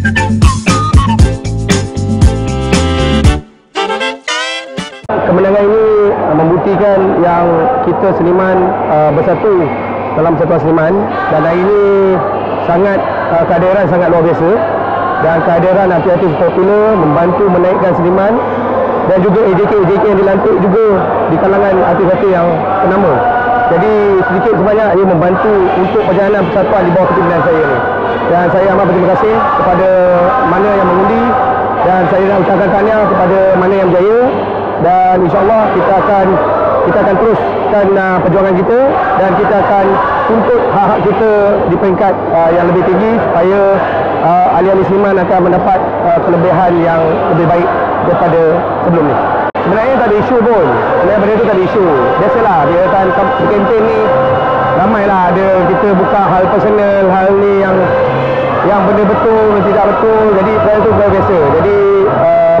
Kemenangan ini uh, membuktikan yang kita seniman uh, bersatu dalam persatuan seniman dan hari ini sangat uh, kehadiran sangat luar biasa dan kehadiran artis-artis popular membantu menaikkan seniman dan juga AJK-AJK yang dilantik juga di kalangan artis-artis yang ternama. Jadi sedikit sebanyak ia membantu untuk perjalanan persatuan di bawah kepimpinan saya ini. Dan saya amat berterima kasih kepada mana yang mengundi dan saya nak ucapkan tahniah kepada mana yang berjaya dan insyaAllah kita akan kita akan teruskan uh, perjuangan kita dan kita akan tuntut hak-hak kita di peringkat uh, yang lebih tinggi supaya uh, ahli-ahli seniman akan mendapat uh, kelebihan yang lebih baik daripada sebelum ni. Sebenarnya tak ada isu pun. Sebenarnya benda tu tak ada isu. Biasalah dia akan kempen ni ramailah ada kita buka hal personal, hal ni yang yang benda betul, tidak betul. Jadi saya tu biasa. Jadi uh,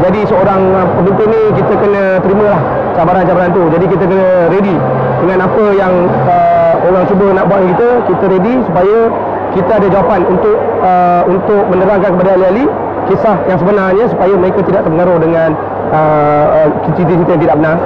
jadi seorang uh, pemimpin ni kita kena terima lah cabaran-cabaran tu. Jadi kita kena ready dengan apa yang uh, orang cuba nak buat kita, kita ready supaya kita ada jawapan untuk uh, untuk menerangkan kepada ahli-ahli kisah yang sebenarnya supaya mereka tidak terpengaruh dengan uh, uh, cerita-cerita yang tidak benar.